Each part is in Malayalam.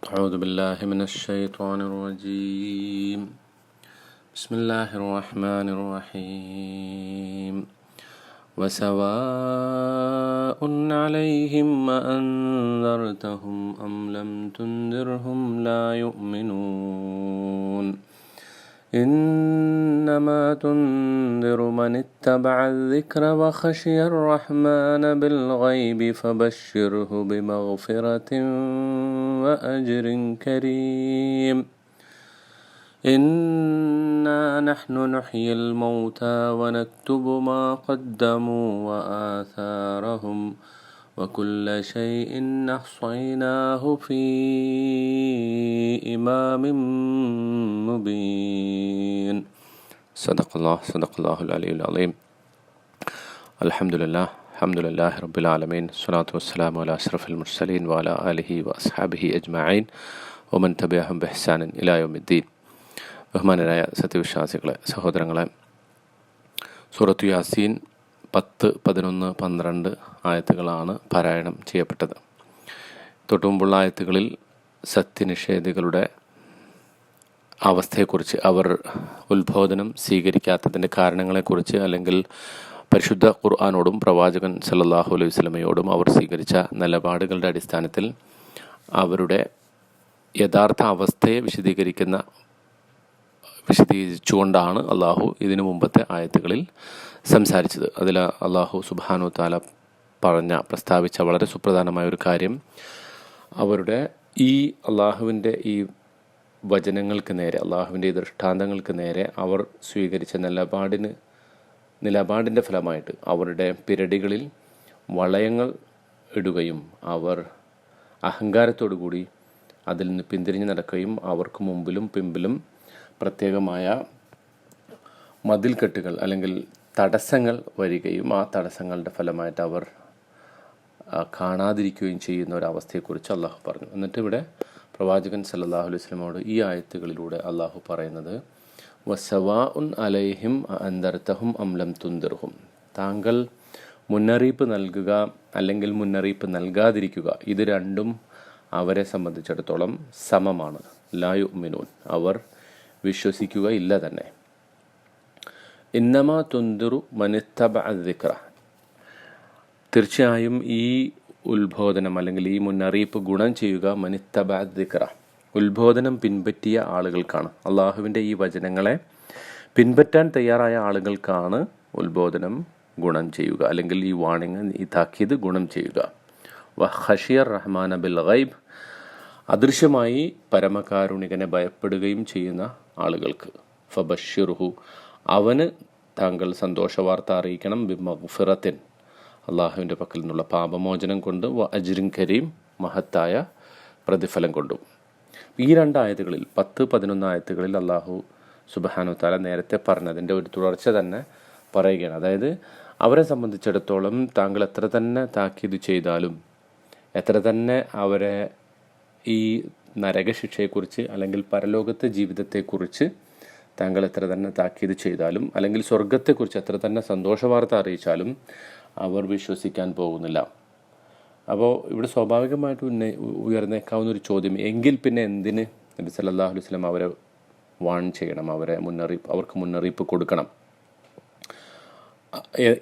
أعوذ بالله من الشيطان الرجيم. بسم الله الرحمن الرحيم. وسواء عليهم أأنذرتهم أم لم تنذرهم لا يؤمنون. إنما تنذر من اتبع الذكر وخشي الرحمن بالغيب فبشره بمغفرة وأجر كريم. إنا نحن نحيي الموتى ونكتب ما قدموا وآثارهم وكل شيء أحصيناه في إمام مبين صدق الله صدق الله العلي العظيم الحمد لله الحمد لله رب العالمين الصلاة والسلام على أشرف المرسلين وعلى آله وأصحابه أجمعين ومن تبعهم بإحسان إلى يوم الدين ബഹുമാനരായ സത്യവിശ്വാസികളെ സഹോദരങ്ങളെ സൂറത്തു യാസീൻ പത്ത് പതിനൊന്ന് പന്ത്രണ്ട് ആയത്തുകളാണ് പാരായണം ചെയ്യപ്പെട്ടത്. തൊട്ടുമുമ്പുള്ള ആയത്തുകളിൽ സത്യനിഷേധികളുടെ അവസ്ഥയെക്കുറിച്ച് അവർ ഉത്ബോധനം സ്വീകരിക്കാത്തതിന്റെ കാരണങ്ങളെക്കുറിച്ച് അല്ലെങ്കിൽ പരിശുദ്ധ ഖുർആാനോടും പ്രവാചകൻ സല്ലാഹു അലൈഹി സ്വലമയോടും അവർ സ്വീകരിച്ച നിലപാടുകളുടെ അടിസ്ഥാനത്തിൽ അവരുടെ യഥാർത്ഥ അവസ്ഥയെ വിശദീകരിക്കുന്ന വിശദീകരിച്ചുകൊണ്ടാണ് അള്ളാഹു ഇതിനു മുമ്പത്തെ ആയത്തുകളിൽ സംസാരിച്ചത്. അതിൽ അള്ളാഹു സുബാനു താല പറഞ്ഞ പ്രസ്താവിച്ച വളരെ സുപ്രധാനമായ ഒരു കാര്യം. അവരുടെ ഈ അള്ളാഹുവിന്റെ ഈ വചനങ്ങൾക്ക് നേരെ അള്ളാഹുവിന്റെ ഈ ദൃഷ്ടാന്തങ്ങൾക്ക് നേരെ അവർ സ്വീകരിച്ച നിലപാടിന് നിലപാടിന്റെ ഫലമായിട്ട് അവരുടെ പിരടികളിൽ വളയങ്ങൾ ഇടുകയും അവർ അഹങ്കാരത്തോടു കൂടി അതിൽ നിന്ന് പിന്തിരിഞ്ഞ് നടക്കുകയും അവർക്ക് മുമ്പിലും പിമ്പിലും പ്രത്യേകമായ മതിൽക്കെട്ടുകൾ അല്ലെങ്കിൽ തടസ്സങ്ങൾ വരികയും ആ തടസ്സങ്ങളുടെ ഫലമായിട്ട് അവർ കാണാതിരിക്കുകയും ചെയ്യുന്ന ഒരവസ്ഥയെക്കുറിച്ച് അള്ളാഹു പറഞ്ഞു. എന്നിട്ട് ഇവിടെ പ്രവാചകൻ സല്ലാഹു അലൈഹി സ്വലമോട് ഈ ആയത്തുകളിലൂടെ അള്ളാഹു പറയുന്നത് വസവാ ഉൻ അലൈഹിം അന്തർത്തഹും അംലം തുന്തിർഹും താങ്കൾ മുന്നറിയിപ്പ് നൽകുക അല്ലെങ്കിൽ മുന്നറിയിപ്പ് നൽകാതിരിക്കുക ഇത് രണ്ടും അവരെ സംബന്ധിച്ചിടത്തോളം സമമാണ്. ലായു മിനൂൻ അവർ വിശ്വസിക്കുക ഇല്ല തന്നെ. ഇന്നമ തുന്തിറു മനിത്തബ ദിക്ര തീർച്ചയായും ഈ ഉത്ബോധനം അല്ലെങ്കിൽ ഈ മുന്നറിയിപ്പ് ഗുണം ചെയ്യുക മനിത്തബ ദിക്ര ഉത്ബോധനം പിൻപറ്റിയ ആളുകൾക്കാണ്. അള്ളാഹുവിന്റെ ഈ വചനങ്ങളെ പിൻപറ്റാൻ തയ്യാറായ ആളുകൾക്കാണ് ഉത്ബോധനം ഗുണം ചെയ്യുക. അല്ലെങ്കിൽ ഈ വാണിങ് ഈ താക്കീത് ഗുണം ചെയ്യുക. വ ഹഷിയർ റഹ്മാൻ അബിൽ ഗൈബ്. അദൃശ്യമായി പരമകാരുണികനെ ഭയപ്പെടുകയും ചെയ്യുന്ന ആളുകൾക്ക്. ഫബഷിറുഹു അവന് താങ്കൾ സന്തോഷ വാർത്ത അറിയിക്കണം. ബിമഫിറത്തിൻ അള്ളാഹുവിന്റെ പക്കൽ നിന്നുള്ള പാപമോചനം കൊണ്ട് വ അജ്രിൻ കരീം മഹത്തായ പ്രതിഫലം കൊണ്ടും. ഈ രണ്ട് ആയത്തുകളിൽ പത്ത് പതിനൊന്ന് ആയത്തുകളിൽ അള്ളാഹു സുബഹാനു താല നേരത്തെ പറഞ്ഞതിന്റെ ഒരു തുടർച്ച തന്നെ പറയുകയാണ്. അതായത് അവരെ സംബന്ധിച്ചിടത്തോളം താങ്കൾ എത്ര തന്നെ താക്കീത് ചെയ്താലും എത്ര തന്നെ അവരെ ഈ നരകശിക്ഷയെക്കുറിച്ച് അല്ലെങ്കിൽ പരലോകത്തെ ജീവിതത്തെക്കുറിച്ച് താങ്കൾ എത്ര തന്നെ താക്കീത് ചെയ്താലും അല്ലെങ്കിൽ സ്വർഗത്തെക്കുറിച്ച് എത്ര തന്നെ സന്തോഷവാർത്ത അറിയിച്ചാലും അവർ വിശ്വസിക്കാൻ പോകുന്നില്ല. അപ്പോൾ ഇവിടെ സ്വാഭാവികമായിട്ട് ഉന്ന ഉയർന്നേക്കാവുന്ന ഒരു ചോദ്യം എങ്കിൽ പിന്നെ എന്തിന് നബി സല്ലാഹു അലൈഹി സ്വലം അവരെ വാൺ ചെയ്യണം അവരെ മുന്നറിയിപ്പ് അവർക്ക് മുന്നറിയിപ്പ് കൊടുക്കണം?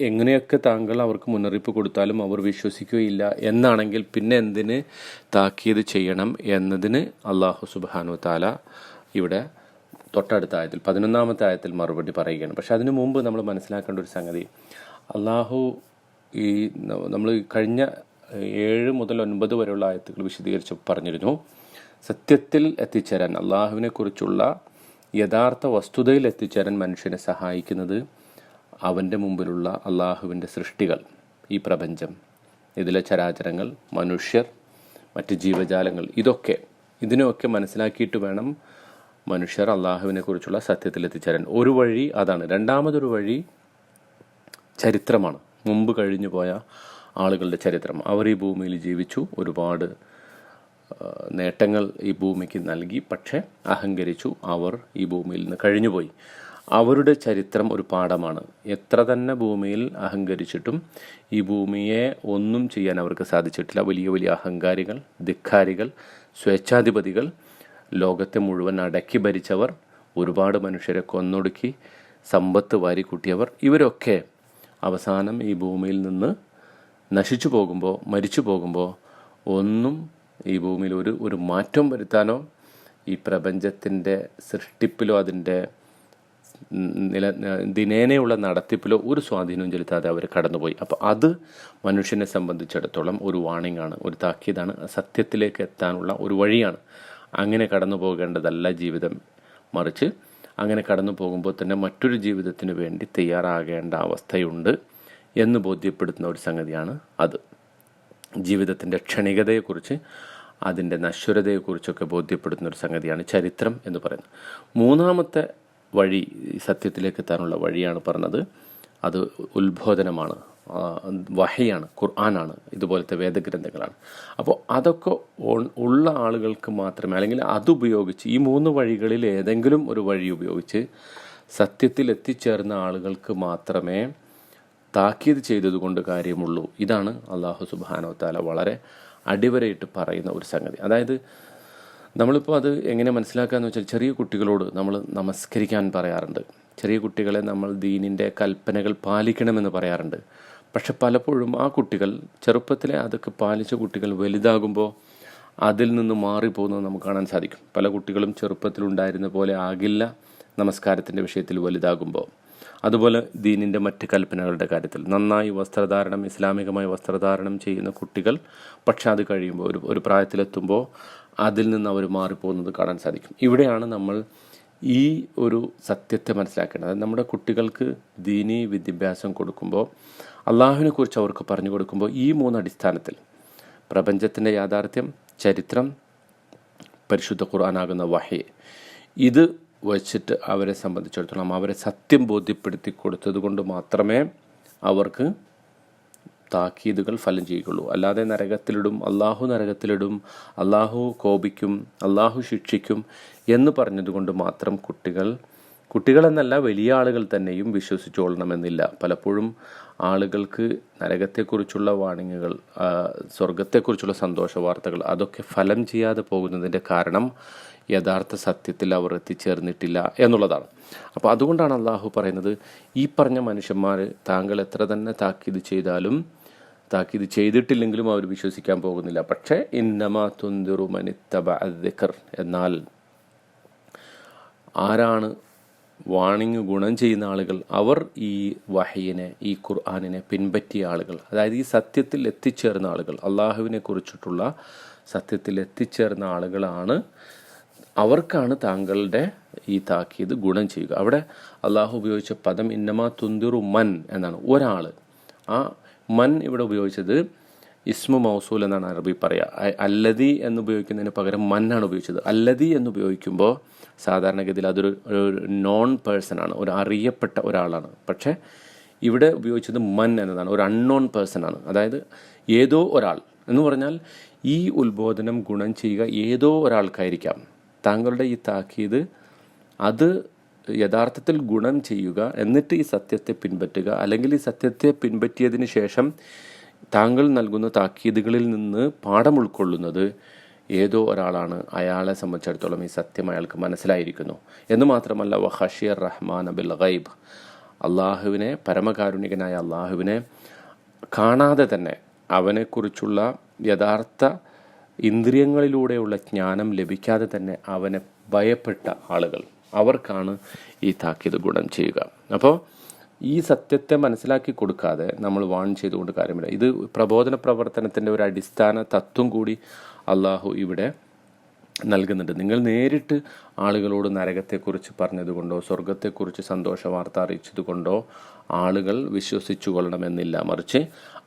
എങ്ങനെയൊക്കെ താങ്കൾ അവർക്ക് മുന്നറിയിപ്പ് കൊടുത്താലും അവർ വിശ്വസിക്കുകയില്ല എന്നാണെങ്കിൽ പിന്നെ എന്തിന് താക്കീത് ചെയ്യണം എന്നതിന് അള്ളാഹു സുബാനു താല ഇവിടെ തൊട്ടടുത്ത ആയത്തിൽ പതിനൊന്നാമത്തെ ആയത്തിൽ മറുപടി പറയുകയാണ്. പക്ഷെ അതിനു മുമ്പ് നമ്മൾ മനസ്സിലാക്കേണ്ട ഒരു സംഗതി അള്ളാഹു ഈ നമ്മൾ കഴിഞ്ഞ ഏഴ് മുതൽ ഒൻപത് വരെയുള്ള ആയത്തുകൾ വിശദീകരിച്ച് പറഞ്ഞിരുന്നു. സത്യത്തിൽ എത്തിച്ചേരാൻ അള്ളാഹുവിനെ കുറിച്ചുള്ള യഥാർത്ഥ വസ്തുതയിൽ എത്തിച്ചേരാൻ മനുഷ്യനെ സഹായിക്കുന്നത് അവന്റെ മുമ്പിലുള്ള അള്ളാഹുവിന്റെ സൃഷ്ടികൾ ഈ പ്രപഞ്ചം ഇതിലെ ചരാചരങ്ങൾ മനുഷ്യർ മറ്റ് ജീവജാലങ്ങൾ ഇതൊക്കെ ഇതിനെയൊക്കെ മനസ്സിലാക്കിയിട്ട് വേണം മനുഷ്യർ അള്ളാഹുവിനെ കുറിച്ചുള്ള സത്യത്തിൽ എത്തിച്ചേരാൻ ഒരു വഴി അതാണ്. രണ്ടാമതൊരു വഴി ചരിത്രമാണ്. മുമ്പ് കഴിഞ്ഞു പോയ ആളുകളുടെ ചരിത്രം. അവർ ഈ ഭൂമിയിൽ ജീവിച്ചു. ഒരുപാട് നേട്ടങ്ങൾ ഈ ഭൂമിക്ക് നൽകി. പക്ഷേ അഹങ്കരിച്ചു. അവർ ഈ ഭൂമിയിൽ നിന്ന് കഴിഞ്ഞുപോയി. അവരുടെ ചരിത്രം ഒരു പാഠമാണ്. എത്ര തന്നെ ഭൂമിയിൽ അഹങ്കരിച്ചിട്ടും ഈ ഭൂമിയെ ഒന്നും ചെയ്യാൻ അവർക്ക് സാധിച്ചിട്ടില്ല. വലിയ വലിയ അഹങ്കാരികൾ ധിക്കാരികൾ സ്വേച്ഛാധിപതികൾ ലോകത്തെ മുഴുവൻ അടക്കി ഭരിച്ചവർ ഒരുപാട് മനുഷ്യരെ കൊന്നൊടുക്കി സമ്പത്ത് വാരിക്കൂട്ടിയവർ ഇവരൊക്കെ അവസാനം ഈ ഭൂമിയിൽ നിന്ന് നശിച്ചു പോകുമ്പോൾ മരിച്ചു പോകുമ്പോൾ ഒന്നും ഈ ഭൂമിയിൽ ഒരു ഒരു മാറ്റം വരുത്താനോ ഈ പ്രപഞ്ചത്തിന്റെ സൃഷ്ടിപ്പിലോ അതിന്റെ നില ദിനേനയുള്ള നടത്തിപ്പിലോ ഒരു സ്വാധീനവും ചെലുത്താതെ അവർ കടന്നുപോയി. അപ്പോൾ അത് മനുഷ്യനെ സംബന്ധിച്ചിടത്തോളം ഒരു വാണിംഗ് ആണ് ഒരു താക്കീതാണ്. സത്യത്തിലേക്ക് എത്താനുള്ള ഒരു വഴിയാണ്. അങ്ങനെ കടന്നു പോകേണ്ടതല്ല ജീവിതം മറിച്ച്. അങ്ങനെ കടന്നു പോകുമ്പോൾ തന്നെ മറ്റൊരു ജീവിതത്തിന് വേണ്ടി തയ്യാറാകേണ്ട അവസ്ഥയുണ്ട് എന്ന് ബോധ്യപ്പെടുത്തുന്ന ഒരു സംഗതിയാണ് അത്. ജീവിതത്തിന്റെ ക്ഷണികതയെക്കുറിച്ച് അതിന്റെ നശ്വരതയെക്കുറിച്ചൊക്കെ ബോധ്യപ്പെടുത്തുന്ന ഒരു സംഗതിയാണ് ചരിത്രം എന്ന് പറയുന്നത്. മൂന്നാമത്തെ വഴി സത്യത്തിലേക്ക് എത്താനുള്ള വഴിയാണ് പറഞ്ഞത്. അത് ഉത്ബോധനമാണ്. വഹയാണ് ഖുർആനാണ് ഇതുപോലത്തെ വേദഗ്രന്ഥങ്ങളാണ്. അപ്പോൾ അതൊക്കെ ഉള്ള ആളുകൾക്ക് മാത്രമേ അല്ലെങ്കിൽ അതുപയോഗിച്ച് ഈ മൂന്ന് വഴികളിൽ ഏതെങ്കിലും ഒരു വഴി ഉപയോഗിച്ച് സത്യത്തിൽ എത്തിച്ചേർന്ന ആളുകൾക്ക് മാത്രമേ താക്കീത് ചെയ്തതുകൊണ്ട് കാര്യമുള്ളൂ. ഇതാണ് അള്ളാഹു സുബാനോ താല വളരെ അടിവരയിട്ട് പറയുന്ന ഒരു സംഗതി. അതായത് നമ്മളിപ്പോൾ അത് എങ്ങനെ മനസ്സിലാക്കാന്ന് വെച്ചാൽ ചെറിയ കുട്ടികളോട് നമ്മൾ നമസ്കരിക്കാൻ പറയാറുണ്ട്. ചെറിയ കുട്ടികളെ നമ്മൾ ദീനിന്റെ കൽപ്പനകൾ പാലിക്കണമെന്ന് പറയാറുണ്ട്. പക്ഷെ പലപ്പോഴും ആ കുട്ടികൾ ചെറുപ്പത്തിലെ അതൊക്കെ പാലിച്ച കുട്ടികൾ വലുതാകുമ്പോൾ അതിൽ നിന്ന് മാറിപ്പോകുന്നത് നമുക്ക് കാണാൻ സാധിക്കും. പല കുട്ടികളും ചെറുപ്പത്തിലുണ്ടായിരുന്ന പോലെ ആകില്ല നമസ്കാരത്തിന്റെ വിഷയത്തിൽ വലുതാകുമ്പോൾ അതുപോലെ ദീനിന്റെ മറ്റ് കൽപ്പനകളുടെ കാര്യത്തിൽ. നന്നായി വസ്ത്രധാരണം ഇസ്ലാമികമായി വസ്ത്രധാരണം ചെയ്യുന്ന കുട്ടികൾ പക്ഷെ അത് കഴിയുമ്പോൾ ഒരു ഒരു പ്രായത്തിലെത്തുമ്പോൾ അതിൽ നിന്ന് അവർ മാറിപ്പോകുന്നത് കാണാൻ സാധിക്കും. ഇവിടെയാണ് നമ്മൾ ഈ ഒരു സത്യത്തെ മനസ്സിലാക്കേണ്ടത്. നമ്മുടെ കുട്ടികൾക്ക് ദീനി വിദ്യാഭ്യാസം കൊടുക്കുമ്പോൾ അള്ളാഹുവിനെ കുറിച്ച് അവർക്ക് പറഞ്ഞു കൊടുക്കുമ്പോൾ ഈ മൂന്ന് അടിസ്ഥാനത്തിൽ പ്രപഞ്ചത്തിന്റെ യാഥാർത്ഥ്യം ചരിത്രം പരിശുദ്ധ ഖുർആനാകുന്ന വഹി. ഇത് വച്ചിട്ട് അവരെ സംബന്ധിച്ചിടത്തോളം അവരെ സത്യം ബോധ്യപ്പെടുത്തി കൊടുത്തത് കൊണ്ട് മാത്രമേ അവർക്ക് താക്കീതുകൾ ഫലം ചെയ്യുകയുള്ളൂ. അല്ലാതെ നരകത്തിലിടും അള്ളാഹു നരകത്തിലിടും അള്ളാഹു കോപിക്കും അള്ളാഹു ശിക്ഷിക്കും എന്ന് പറഞ്ഞതുകൊണ്ട് മാത്രം കുട്ടികൾ കുട്ടികളെന്നല്ല വലിയ ആളുകൾ തന്നെയും വിശ്വസിച്ചുകൊള്ളണമെന്നില്ല പലപ്പോഴും ആളുകൾക്ക് നരകത്തെക്കുറിച്ചുള്ള വാണിങ്ങുകൾ സ്വർഗത്തെക്കുറിച്ചുള്ള സന്തോഷ വാർത്തകൾ അതൊക്കെ ഫലം ചെയ്യാതെ പോകുന്നതിന്റെ കാരണം യഥാർത്ഥ സത്യത്തിൽ അവർ എത്തിച്ചേർന്നിട്ടില്ല എന്നുള്ളതാണ്. അപ്പോൾ അതുകൊണ്ടാണ് അള്ളാഹു പറയുന്നത് ഈ പറഞ്ഞ മനുഷ്യന്മാർ താങ്കൾ എത്ര തന്നെ താക്കീത് ചെയ്താലും താക്കീത് ചെയ്തിട്ടില്ലെങ്കിലും അവർ വിശ്വസിക്കാൻ പോകുന്നില്ല. പക്ഷേ ഇന്നമാ തുന്തിറു മനിത്തബ ദിക്കർ എന്നാൽ ആരാണ് വാണിങ് ഗുണം ചെയ്യുന്ന ആളുകൾ? അവർ ഈ വഹയിനെ ഈ ഖുർആാനിനെ പിൻപറ്റിയ ആളുകൾ. അതായത് ഈ സത്യത്തിൽ എത്തിച്ചേർന്ന ആളുകൾ. അള്ളാഹുവിനെ കുറിച്ചിട്ടുള്ള സത്യത്തിൽ എത്തിച്ചേർന്ന ആളുകളാണ്. അവർക്കാണ് താങ്കളുടെ ഈ താക്കീത് ഗുണം ചെയ്യുക. അവിടെ അള്ളാഹു ഉപയോഗിച്ച പദം ഇന്നമാ തുന്തിറു മൻ എന്നാണ്. ഒരാൾ ആ മൻ ഇവിടെ ഉപയോഗിച്ചത് ഇസ്മു മൗസൂൽ എന്നാണ് അറബി പറയുക അല്ലതി എന്ന് ഉപയോഗിക്കുന്നതിന് പകരം മന്നാണ് ഉപയോഗിച്ചത്. അല്ലതി എന്ന് ഉപയോഗിക്കുമ്പോൾ സാധാരണഗതിയിൽ അതൊരു ഒരു നോൺ പേഴ്സൺ ആണ് ഒരു അറിയപ്പെട്ട ഒരാളാണ്. പക്ഷേ ഇവിടെ ഉപയോഗിച്ചത് മൻ എന്നതാണ് ഒരു അൺനോൺ പേഴ്സൺ ആണ്. അതായത് ഏതോ ഒരാൾ. എന്ന് പറഞ്ഞാൽ ഈ ഉത്ബോധനം ഗുണം ചെയ്യുക ഏതോ ഒരാൾക്കായിരിക്കാം. താങ്കളുടെ ഈ താക്കീത് അത് യഥാർത്ഥത്തിൽ ഗുണം ചെയ്യുക എന്നിട്ട് ഈ സത്യത്തെ പിൻപറ്റുക. അല്ലെങ്കിൽ ഈ സത്യത്തെ പിൻപറ്റിയതിന് ശേഷം താങ്കൾ നൽകുന്ന താക്കീതുകളിൽ നിന്ന് പാഠം ഉൾക്കൊള്ളുന്നത് ഏതോ ഒരാളാണ്. അയാളെ സംബന്ധിച്ചിടത്തോളം ഈ സത്യം അയാൾക്ക് മനസ്സിലായിരിക്കുന്നു. എന്ന് മാത്രമല്ല വഹഷിയർ റഹ്മാൻ അബിൽ ഗൈബ്. അള്ളാഹുവിനെ പരമകാരുണികനായ അള്ളാഹുവിനെ കാണാതെ തന്നെ അവനെക്കുറിച്ചുള്ള യഥാർത്ഥ ഇന്ദ്രിയങ്ങളിലൂടെയുള്ള ജ്ഞാനം ലഭിക്കാതെ തന്നെ അവനെ ഭയപ്പെട്ട ആളുകൾ. അവർക്കാണ് ഈ താക്കീത് ഗുണം ചെയ്യുക. അപ്പോൾ ഈ സത്യത്തെ മനസ്സിലാക്കി കൊടുക്കാതെ നമ്മൾ വാൺ ചെയ്തുകൊണ്ട് കാര്യമില്ല. ഇത് പ്രബോധന പ്രവർത്തനത്തിന്റെ ഒരു അടിസ്ഥാന തത്വം കൂടി അള്ളാഹു ഇവിടെ നൽകുന്നുണ്ട്. നിങ്ങൾ നേരിട്ട് ആളുകളോട് നരകത്തെക്കുറിച്ച് പറഞ്ഞതുകൊണ്ടോ സ്വർഗത്തെക്കുറിച്ച് സന്തോഷ വാർത്ത അറിയിച്ചതുകൊണ്ടോ ആളുകൾ വിശ്വസിച്ചു കൊള്ളണമെന്നില്ല മറിച്ച്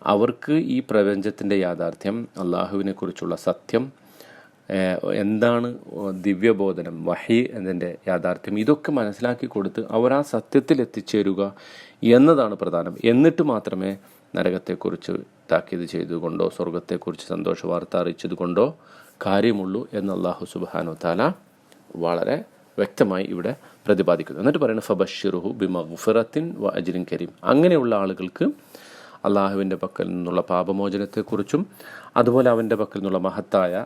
അവർക്ക് ഈ പ്രപഞ്ചത്തിന്റെ യാഥാർത്ഥ്യം അള്ളാഹുവിനെക്കുറിച്ചുള്ള സത്യം എന്താണ് ദിവ്യബോധനം വഹി എന്നതിന്റെ യാഥാർത്ഥ്യം ഇതൊക്കെ മനസ്സിലാക്കി കൊടുത്ത് അവർ ആ സത്യത്തിൽ എത്തിച്ചേരുക എന്നതാണ് പ്രധാനം. എന്നിട്ട് മാത്രമേ നരകത്തെക്കുറിച്ച് താക്കീത് ചെയ്തുകൊണ്ടോ സ്വർഗത്തെക്കുറിച്ച് സന്തോഷ വാർത്ത അറിയിച്ചത് കൊണ്ടോ കാര്യമുള്ളൂ എന്ന് അള്ളാഹു സുബാനു താല വളരെ വ്യക്തമായി ഇവിടെ പ്രതിപാദിക്കുന്നു. എന്നിട്ട് പറയുന്നത് ഫബഷിറുഹു ബിമഫിറത്തിൻ വ അജിൻ കരീം. അങ്ങനെയുള്ള ആളുകൾക്ക് അള്ളാഹുവിന്റെ പക്കൽ നിന്നുള്ള പാപമോചനത്തെക്കുറിച്ചും അതുപോലെ അവന്റെ പക്കൽ നിന്നുള്ള മഹത്തായ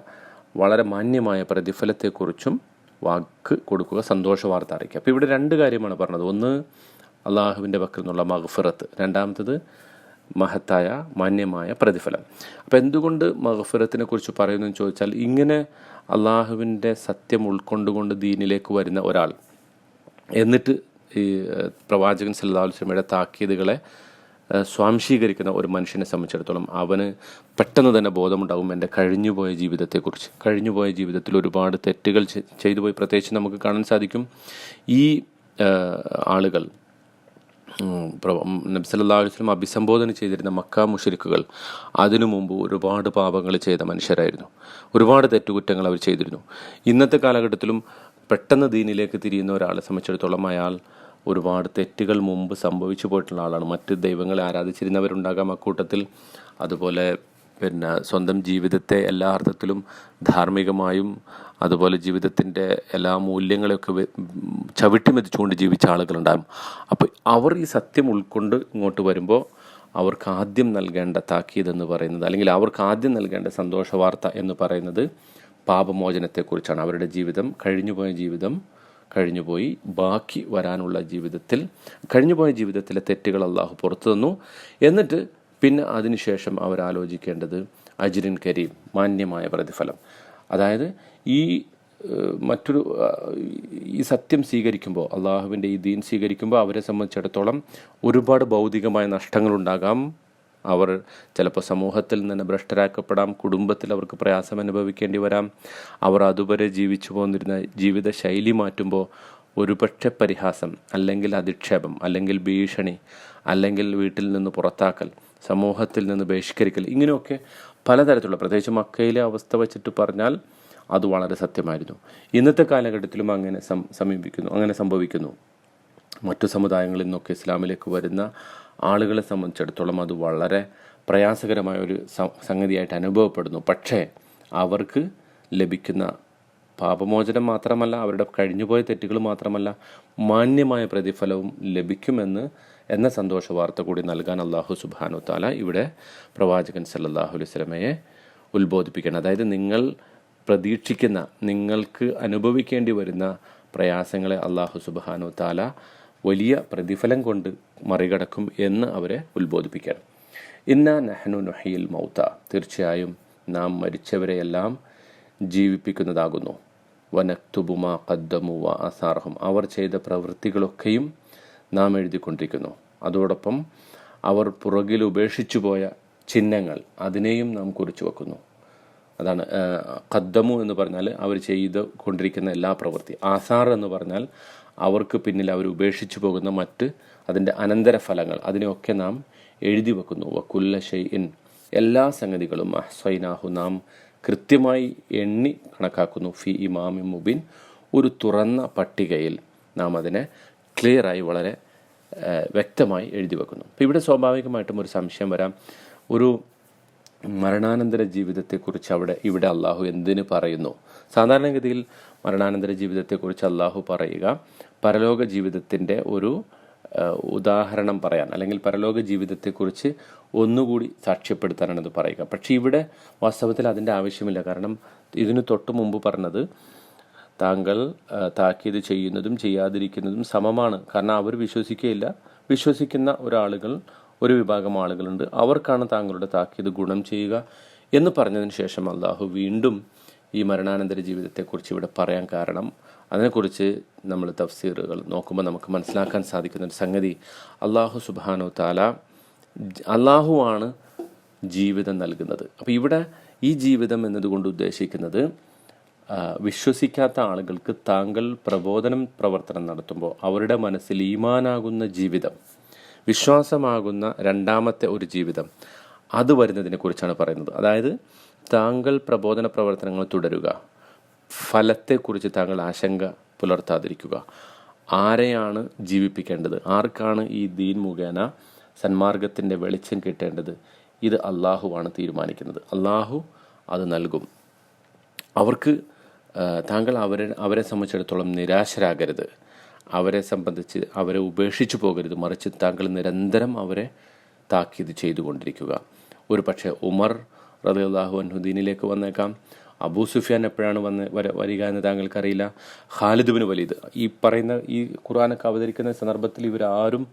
വളരെ മാന്യമായ പ്രതിഫലത്തെക്കുറിച്ചും വാക്ക് കൊടുക്കുക സന്തോഷ വാർത്ത അറിയിക്കുക. അപ്പോൾ ഇവിടെ രണ്ട് കാര്യമാണ് പറഞ്ഞത്. ഒന്ന് അള്ളാഹുവിന്റെ പക്കൽ നിന്നുള്ള മഹഫിറത്ത് രണ്ടാമത്തത് മഹത്തായ മാന്യമായ പ്രതിഫലം. അപ്പോൾ എന്തുകൊണ്ട് മഹഫിറത്തിനെ കുറിച്ച് പറയുന്നു എന്ന് ചോദിച്ചാൽ ഇങ്ങനെ അള്ളാഹുവിന്റെ സത്യം ഉൾക്കൊണ്ടുകൊണ്ട് ദീനിലേക്ക് വരുന്ന ഒരാൾ എന്നിട്ട് ഈ പ്രവാചകൻ വസല്ലമയുടെ താക്കീതുകളെ സ്വാംശീകരിക്കുന്ന ഒരു മനുഷ്യനെ സംബന്ധിച്ചിടത്തോളം അവന് പെട്ടെന്ന് തന്നെ ബോധമുണ്ടാകും എന്റെ കഴിഞ്ഞുപോയ ജീവിതത്തെക്കുറിച്ച്. കഴിഞ്ഞുപോയ ജീവിതത്തിൽ ഒരുപാട് തെറ്റുകൾ ചെയ്തു പോയി പ്രത്യേകിച്ച് നമുക്ക് കാണാൻ സാധിക്കും. ഈ ആളുകൾ നബ്സല്ലാസ്ലം അഭിസംബോധന ചെയ്തിരുന്ന മക്ക മുഷരിക്കുകൾ അതിനു മുമ്പ് ഒരുപാട് പാപങ്ങൾ ചെയ്ത മനുഷ്യരായിരുന്നു. ഒരുപാട് തെറ്റുകുറ്റങ്ങൾ അവർ ചെയ്തിരുന്നു. ഇന്നത്തെ കാലഘട്ടത്തിലും പെട്ടെന്ന് ദീനിലേക്ക് തിരിയുന്ന ഒരാളെ സംബന്ധിച്ചിടത്തോളം അയാൾ ഒരുപാട് തെറ്റുകൾ മുമ്പ് സംഭവിച്ചു പോയിട്ടുള്ള ആളാണ്. മറ്റ് ദൈവങ്ങളെ ആരാധിച്ചിരുന്നവരുണ്ടാകാം അക്കൂട്ടത്തിൽ അതുപോലെ പിന്നെ സ്വന്തം ജീവിതത്തെ എല്ലാ അർത്ഥത്തിലും ധാർമ്മികമായും അതുപോലെ ജീവിതത്തിന്റെ എല്ലാ മൂല്യങ്ങളെയൊക്കെ ചവിട്ടിമെതിച്ചുകൊണ്ട് ചവിട്ടി മെതിച്ചുകൊണ്ട് ജീവിച്ച ആളുകളുണ്ടാകും. അപ്പോൾ അവർ ഈ സത്യം ഉൾക്കൊണ്ട് ഇങ്ങോട്ട് വരുമ്പോൾ അവർക്ക് ആദ്യം നൽകേണ്ട താക്കീത് എന്ന് പറയുന്നത് അല്ലെങ്കിൽ അവർക്ക് ആദ്യം നൽകേണ്ട സന്തോഷ വാർത്ത എന്ന് പറയുന്നത് പാപമോചനത്തെക്കുറിച്ചാണ്. അവരുടെ ജീവിതം കഴിഞ്ഞുപോയ ജീവിതം കഴിഞ്ഞുപോയി. ബാക്കി വരാനുള്ള ജീവിതത്തിൽ കഴിഞ്ഞുപോയ ജീവിതത്തിലെ തെറ്റുകൾ അള്ളാഹു പുറത്തു തന്നു. എന്നിട്ട് പിന്നെ അതിനുശേഷം അവർ ആലോചിക്കേണ്ടത് അജിരിൻ കരീം മാന്യമായ പ്രതിഫലം. അതായത് ഈ മറ്റൊരു ഈ സത്യം സ്വീകരിക്കുമ്പോൾ അള്ളാഹുവിന്റെ ഈ ദീൻ സ്വീകരിക്കുമ്പോൾ അവരെ സംബന്ധിച്ചിടത്തോളം ഒരുപാട് ഭൗതികമായ നഷ്ടങ്ങളുണ്ടാകാം. അവർ ചിലപ്പോൾ സമൂഹത്തിൽ നിന്ന് ഭ്രഷ്ടരാക്കപ്പെടാം കുടുംബത്തിൽ അവർക്ക് പ്രയാസം അനുഭവിക്കേണ്ടി വരാം. അവർ അതുവരെ ജീവിച്ചു പോന്നിരുന്ന ജീവിത ശൈലി മാറ്റുമ്പോൾ ഒരുപക്ഷെ പരിഹാസം അല്ലെങ്കിൽ അധിക്ഷേപം അല്ലെങ്കിൽ ഭീഷണി അല്ലെങ്കിൽ വീട്ടിൽ നിന്ന് പുറത്താക്കൽ സമൂഹത്തിൽ നിന്ന് ബഹിഷ്കരിക്കൽ ഇങ്ങനെയൊക്കെ പലതരത്തിലുള്ള പ്രത്യേകിച്ച് മക്കയിലെ അവസ്ഥ വച്ചിട്ട് പറഞ്ഞാൽ അത് വളരെ സത്യമായിരുന്നു. ഇന്നത്തെ കാലഘട്ടത്തിലും അങ്ങനെ സമീപിക്കുന്നു അങ്ങനെ സംഭവിക്കുന്നു. മറ്റു സമുദായങ്ങളിൽ നിന്നൊക്കെ ഇസ്ലാമിലേക്ക് വരുന്ന ആളുകളെ സംബന്ധിച്ചിടത്തോളം അത് വളരെ പ്രയാസകരമായ ഒരു സംഗതിയായിട്ട് അനുഭവപ്പെടുന്നു. പക്ഷേ അവർക്ക് ലഭിക്കുന്ന പാപമോചനം മാത്രമല്ല അവരുടെ കഴിഞ്ഞുപോയ തെറ്റുകൾ മാത്രമല്ല മാന്യമായ പ്രതിഫലവും ലഭിക്കുമെന്ന് എന്ന സന്തോഷ വാർത്ത കൂടി നൽകാൻ അള്ളാഹു സുബാനു താല ഇവിടെ പ്രവാചകൻ സല്ലാഹു അലൈഹി സ്വലമയെ ഉത്ബോധിപ്പിക്കണം അതായത് നിങ്ങൾ പ്രതീക്ഷിക്കുന്ന നിങ്ങൾക്ക് അനുഭവിക്കേണ്ടി വരുന്ന പ്രയാസങ്ങളെ അള്ളാഹു സുബാനു താല വലിയ പ്രതിഫലം കൊണ്ട് മറികടക്കും എന്ന് അവരെ ഉത്ബോധിപ്പിക്കണം ഇന്ന നെഹ്നു നൊഹിയിൽ മൗത്ത. തീർച്ചയായും നാം മരിച്ചവരെയെല്ലാം ജീവിപ്പിക്കുന്നതാകുന്നു. വനക്തുബുമ കദ്ദമു വ അവർ ചെയ്ത പ്രവൃത്തികളൊക്കെയും നാം എഴുതിക്കൊണ്ടിരിക്കുന്നു. അതോടൊപ്പം അവർ പുറകിൽ ഉപേക്ഷിച്ചു പോയ ചിഹ്നങ്ങൾ അതിനെയും നാം കുറിച്ചു വെക്കുന്നു. അതാണ് കദ്ദമു എന്ന് പറഞ്ഞാൽ അവർ ചെയ്ത് കൊണ്ടിരിക്കുന്ന എല്ലാ പ്രവൃത്തി. ആസാർ എന്ന് പറഞ്ഞാൽ അവർക്ക് പിന്നിൽ അവർ ഉപേക്ഷിച്ചു പോകുന്ന മറ്റ് അതിന്റെ അനന്തരഫലങ്ങൾ അതിനെയൊക്കെ നാം എഴുതി വെക്കുന്നു. വക്കുല്ല ഷെയ്ഇൻ എല്ലാ സംഗതികളും അഹ്സൈനാഹു നാം കൃത്യമായി എണ്ണി കണക്കാക്കുന്നു. ഫി ഇമാമി മുബിൻ. ഒരു തുറന്ന പട്ടികയിൽ നാം അതിനെ ക്ലിയറായി വളരെ വ്യക്തമായി എഴുതി വെക്കുന്നു. അപ്പോൾ ഇവിടെ സ്വാഭാവികമായിട്ടും ഒരു സംശയം വരാം. ഒരു മരണാനന്തര ജീവിതത്തെക്കുറിച്ച് അവിടെ ഇവിടെ അള്ളാഹു എന്തിനു പറയുന്നു? സാധാരണഗതിയിൽ മരണാനന്തര ജീവിതത്തെക്കുറിച്ച് അള്ളാഹു പറയുക പരലോക ജീവിതത്തിന്റെ ഒരു ഉദാഹരണം പറയാൻ അല്ലെങ്കിൽ പരലോക ജീവിതത്തെക്കുറിച്ച് ഒന്നുകൂടി സാക്ഷ്യപ്പെടുത്താനാണ് ഇത് പറയുക. പക്ഷേ ഇവിടെ വാസ്തവത്തിൽ അതിന്റെ ആവശ്യമില്ല. കാരണം ഇതിനു തൊട്ട് മുമ്പ് പറഞ്ഞത് താങ്കൾ താക്കീത് ചെയ്യുന്നതും ചെയ്യാതിരിക്കുന്നതും സമമാണ്. കാരണം അവർ വിശ്വസിക്കുകയില്ല. വിശ്വസിക്കുന്ന ഒരാളുകൾ ഒരു വിഭാഗം ആളുകളുണ്ട്. അവർക്കാണ് താങ്കളുടെ താക്കീത് ഗുണം ചെയ്യുക എന്ന് പറഞ്ഞതിന് ശേഷം അള്ളാഹു വീണ്ടും ഈ മരണാനന്തര ജീവിതത്തെക്കുറിച്ച് ഇവിടെ പറയാൻ കാരണം. അതിനെക്കുറിച്ച് നമ്മൾ തഫ്സീറുകൾ നോക്കുമ്പോൾ നമുക്ക് മനസ്സിലാക്കാൻ സാധിക്കുന്ന ഒരു സംഗതി അള്ളാഹു സുബാനു താല അള്ളാഹുവാണ് ജീവിതം നൽകുന്നത്. അപ്പോൾ ഇവിടെ ഈ ജീവിതം എന്നതുകൊണ്ട് ഉദ്ദേശിക്കുന്നത് വിശ്വസിക്കാത്ത ആളുകൾക്ക് താങ്കൾ പ്രബോധനം പ്രവർത്തനം നടത്തുമ്പോൾ അവരുടെ മനസ്സിൽ ഈമാനാകുന്ന ജീവിതം വിശ്വാസമാകുന്ന രണ്ടാമത്തെ ഒരു ജീവിതം അത് വരുന്നതിനെ കുറിച്ചാണ് പറയുന്നത്. അതായത് താങ്കൾ പ്രബോധന പ്രവർത്തനങ്ങൾ തുടരുക. ഫലത്തെക്കുറിച്ച് താങ്കൾ ആശങ്ക പുലർത്താതിരിക്കുക. ആരെയാണ് ജീവിപ്പിക്കേണ്ടത്? ആർക്കാണ് ഈ ദീൻ മുഖേന സന്മാർഗത്തിന്റെ വെളിച്ചം കിട്ടേണ്ടത്? ഇത് അള്ളാഹുവാണ് തീരുമാനിക്കുന്നത്. അള്ളാഹു അത് നൽകും. അവർക്ക് താങ്കൾ അവരെ അവരെ സംബന്ധിച്ചിടത്തോളം നിരാശരാകരുത്. അവരെ സംബന്ധിച്ച് അവരെ ഉപേക്ഷിച്ചു പോകരുത്. മറിച്ച് താങ്കൾ നിരന്തരം അവരെ താക്കീത് ചെയ്തുകൊണ്ടിരിക്കുക. ഒരു പക്ഷേ ഉമർ റളിയല്ലാഹു അൻഹു ദീനിലേക്ക് വന്നേക്കാം. അബൂ സുഫിയാൻ എപ്പോഴാണ് വന്ന് വര വരിക എന്ന് താങ്കൾക്കറിയില്ല. ഖാലിദ് വലീദ്. ഈ പറയുന്ന ഈ ഖുർആാനൊക്കെ അവതരിക്കുന്ന സന്ദർഭത്തിൽ ഇവരാരും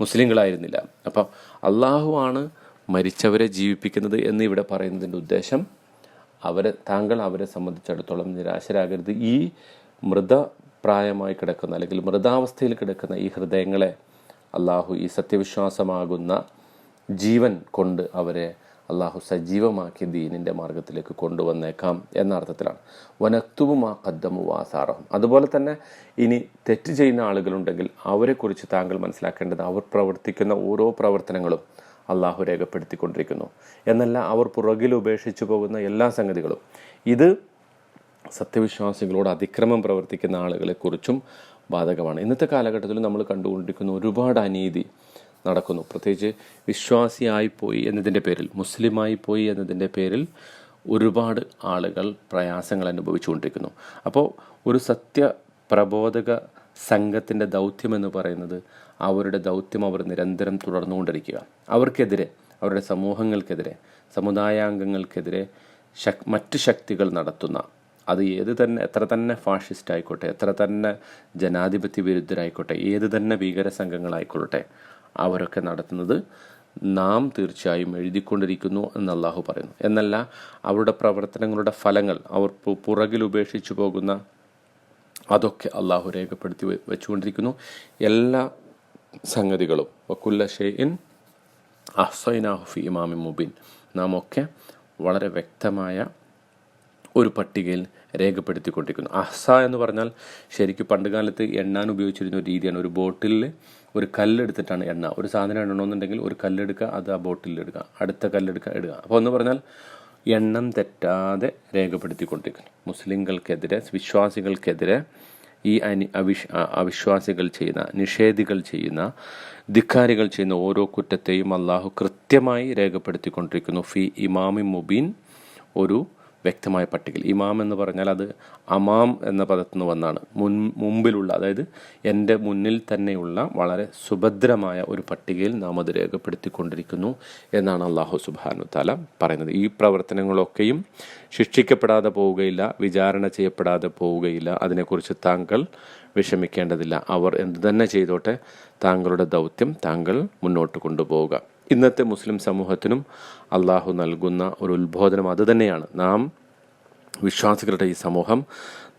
മുസ്ലിങ്ങളായിരുന്നില്ല. അപ്പം അള്ളാഹു ആണ് മരിച്ചവരെ ജീവിപ്പിക്കുന്നത് എന്ന് ഇവിടെ പറയുന്നതിന്റെ ഉദ്ദേശം. അവരെ താങ്കൾ അവരെ സംബന്ധിച്ചിടത്തോളം നിരാശരാകരുത്. ഈ മൃത മൃതപ്രായമായി കിടക്കുന്ന അല്ലെങ്കിൽ മൃതാവസ്ഥയിൽ കിടക്കുന്ന ഈ ഹൃദയങ്ങളെ അള്ളാഹു ഈ സത്യവിശ്വാസമാകുന്ന ജീവൻ കൊണ്ട് അവരെ അള്ളാഹു സജീവമാക്കി ദീനിന്റെ മാർഗത്തിലേക്ക് കൊണ്ടുവന്നേക്കാം എന്ന അർത്ഥത്തിലാണ്. വനക്തുവുമാ കദ്ദമു വാസാറഹും അതുപോലെ തന്നെ ഇനി തെറ്റ് ചെയ്യുന്ന ആളുകളുണ്ടെങ്കിൽ അവരെക്കുറിച്ച് താങ്കൾ മനസ്സിലാക്കേണ്ടത് അവർ പ്രവർത്തിക്കുന്ന ഓരോ പ്രവർത്തനങ്ങളും അള്ളാഹു രേഖപ്പെടുത്തിക്കൊണ്ടിരിക്കുന്നു. എന്നല്ല അവർ പുറകിൽ ഉപേക്ഷിച്ചു പോകുന്ന എല്ലാ സംഗതികളും. ഇത് സത്യവിശ്വാസികളോട് അതിക്രമം പ്രവർത്തിക്കുന്ന ആളുകളെക്കുറിച്ചും ബാധകമാണ്. ഇന്നത്തെ കാലഘട്ടത്തിൽ നമ്മൾ കണ്ടുകൊണ്ടിരിക്കുന്ന ഒരുപാട് അനീതി നടക്കുന്നു. പ്രത്യേകിച്ച് വിശ്വാസിയായിപ്പോയി എന്നതിന്റെ പേരിൽ മുസ്ലിമായി പോയി എന്നതിന്റെ പേരിൽ ഒരുപാട് ആളുകൾ പ്രയാസങ്ങൾ അനുഭവിച്ചുകൊണ്ടിരിക്കുന്നു. അപ്പോൾ ഒരു സത്യ പ്രബോധക സംഘത്തിന്റെ ദൗത്യം എന്ന് പറയുന്നത് അവരുടെ ദൗത്യം അവർ നിരന്തരം തുടർന്നുകൊണ്ടിരിക്കുക. അവർക്കെതിരെ അവരുടെ സമൂഹങ്ങൾക്കെതിരെ സമുദായാംഗങ്ങൾക്കെതിരെ ശക് മറ്റ് ശക്തികൾ നടത്തുന്ന അത് ഏത് തന്നെ എത്ര തന്നെ ഫാഷിസ്റ്റ് ആയിക്കോട്ടെ എത്ര തന്നെ ജനാധിപത്യ വിരുദ്ധരായിക്കോട്ടെ ഏത് തന്നെ ഭീകര സംഘങ്ങളായിക്കൊള്ളട്ടെ അവരൊക്കെ നടത്തുന്നത് നാം തീർച്ചയായും എഴുതിക്കൊണ്ടിരിക്കുന്നു എന്ന് അള്ളാഹു പറയുന്നു. എന്നല്ല അവരുടെ പ്രവർത്തനങ്ങളുടെ ഫലങ്ങൾ അവർ പുറകിൽ ഉപേക്ഷിച്ചു പോകുന്ന അതൊക്കെ അള്ളാഹു രേഖപ്പെടുത്തി വെച്ചുകൊണ്ടിരിക്കുന്നു. എല്ലാ സംഗതികളും വക്കുല്ല ഷെയ്ൻ അഹ്സൈനാഹുഫി ഇമാമി മുബിൻ. നാം ഒക്കെ വളരെ വ്യക്തമായ ഒരു പട്ടികയിൽ രേഖപ്പെടുത്തിക്കൊണ്ടിരിക്കുന്നു. അഹ്സ എന്ന് പറഞ്ഞാൽ ശരിക്കും പണ്ടുകാലത്ത് എണ്ണാൻ ഉപയോഗിച്ചിരുന്ന ഒരു രീതിയാണ്. ഒരു ബോട്ടിൽ ഒരു കല്ലെടുത്തിട്ടാണ് എണ്ണ. ഒരു സാധനം എണ്ണണമെന്നുണ്ടെങ്കിൽ ഒരു കല്ലെടുക്കുക അത് ആ ബോട്ടിൽ ഇടുക. അടുത്ത കല്ലെടുക്കുക ഇടുക. അപ്പോൾ എന്ന് പറഞ്ഞാൽ എണ്ണം തെറ്റാതെ രേഖപ്പെടുത്തിക്കൊണ്ടിരിക്കുന്നു. മുസ്ലിങ്ങൾക്കെതിരെ വിശ്വാസികൾക്കെതിരെ ഈ അനി അവിശ് അവിശ്വാസികൾ ചെയ്യുന്ന നിഷേധികൾ ചെയ്യുന്ന ധിക്കാരികൾ ചെയ്യുന്ന ഓരോ കുറ്റത്തെയും അള്ളാഹു കൃത്യമായി രേഖപ്പെടുത്തിക്കൊണ്ടിരിക്കുന്നു. ഫി ഇമാമി മുബീൻ ഒരു വ്യക്തമായ പട്ടികയിൽ. ഇമാം എന്ന് പറഞ്ഞാൽ അത് അമാം എന്ന പദത്തിൽ നിന്ന് വന്നാണ്. മുൻ മുമ്പിലുള്ള അതായത് എന്റെ മുന്നിൽ തന്നെയുള്ള വളരെ സുഭദ്രമായ ഒരു പട്ടികയിൽ നാം അത് രേഖപ്പെടുത്തിക്കൊണ്ടിരിക്കുന്നു എന്നാണ് അള്ളാഹു സുബാനു താല പറയുന്നത്. ഈ പ്രവർത്തനങ്ങളൊക്കെയും ശിക്ഷിക്കപ്പെടാതെ പോവുകയില്ല വിചാരണ ചെയ്യപ്പെടാതെ പോവുകയില്ല. അതിനെക്കുറിച്ച് താങ്കൾ വിഷമിക്കേണ്ടതില്ല. അവർ എന്തു തന്നെ ചെയ്തോട്ടെ താങ്കളുടെ ദൗത്യം താങ്കൾ മുന്നോട്ട് കൊണ്ടുപോവുക. ഇന്നത്തെ മുസ്ലിം സമൂഹത്തിനും അള്ളാഹു നൽകുന്ന ഒരു ഉത്ബോധനം അതുതന്നെയാണ് നാം വിശ്വാസികളുടെ ഈ സമൂഹം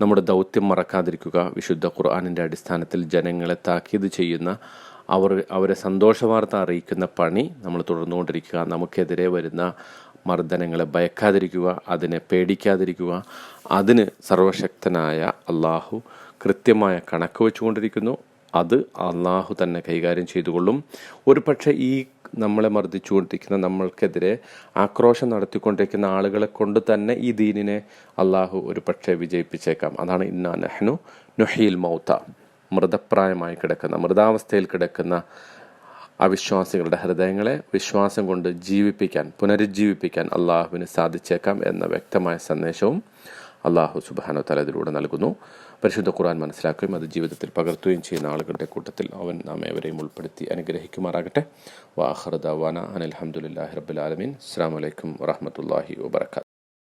നമ്മുടെ ദൗത്യം മറക്കാതിരിക്കുക വിശുദ്ധ ഖുർആാനിന്റെ അടിസ്ഥാനത്തിൽ ജനങ്ങളെ താക്കീത് ചെയ്യുന്ന അവർ അവരെ സന്തോഷവാർത്ത അറിയിക്കുന്ന പണി നമ്മൾ തുടർന്നുകൊണ്ടിരിക്കുക. നമുക്കെതിരെ വരുന്ന മർദ്ദനങ്ങളെ ഭയക്കാതിരിക്കുക അതിനെ പേടിക്കാതിരിക്കുക. അതിന് സർവശക്തനായ അള്ളാഹു കൃത്യമായ കണക്ക് വെച്ചുകൊണ്ടിരിക്കുന്നു. അത് അള്ളാഹു തന്നെ കൈകാര്യം ചെയ്തുകൊള്ളും. ഒരു പക്ഷേ ഈ നമ്മളെ മർദ്ദിച്ചുകൊണ്ടിരിക്കുന്ന നമ്മൾക്കെതിരെ ആക്രോശം നടത്തിക്കൊണ്ടിരിക്കുന്ന ആളുകളെ കൊണ്ട് തന്നെ ഈ ദീനിനെ അള്ളാഹു ഒരു പക്ഷേ വിജയിപ്പിച്ചേക്കാം. അതാണ് ഇന്നാ നെഹ്നു നുഹീൽ മൗത്ത. മൃതപ്രായമായി കിടക്കുന്ന മൃതാവസ്ഥയിൽ കിടക്കുന്ന അവിശ്വാസികളുടെ ഹൃദയങ്ങളെ വിശ്വാസം കൊണ്ട് ജീവിപ്പിക്കാൻ പുനരുജ്ജീവിപ്പിക്കാൻ അള്ളാഹുവിന് സാധിച്ചേക്കാം എന്ന വ്യക്തമായ സന്ദേശവും അള്ളാഹു സുബാനോ തലതിലൂടെ നൽകുന്നു. പരിശുദ്ധ ഖുറാൻ മനസ്സിലാക്കുകയും അത് ജീവിതത്തിൽ പകർത്തുകയും ചെയ്യുന്ന ആളുകളുടെ കൂട്ടത്തിൽ അവൻ നാം ഏവരെയും ഉൾപ്പെടുത്തി അനുഗ്രഹിക്കുമാറാകട്ടെ. വാഹർദാന അനിൽഹമുല്ലാഹി റബുലാലമീൻ അസ്സാം വലൈക്കും വാഹമത്തല്ലാഹി വാബർക്കാത്തു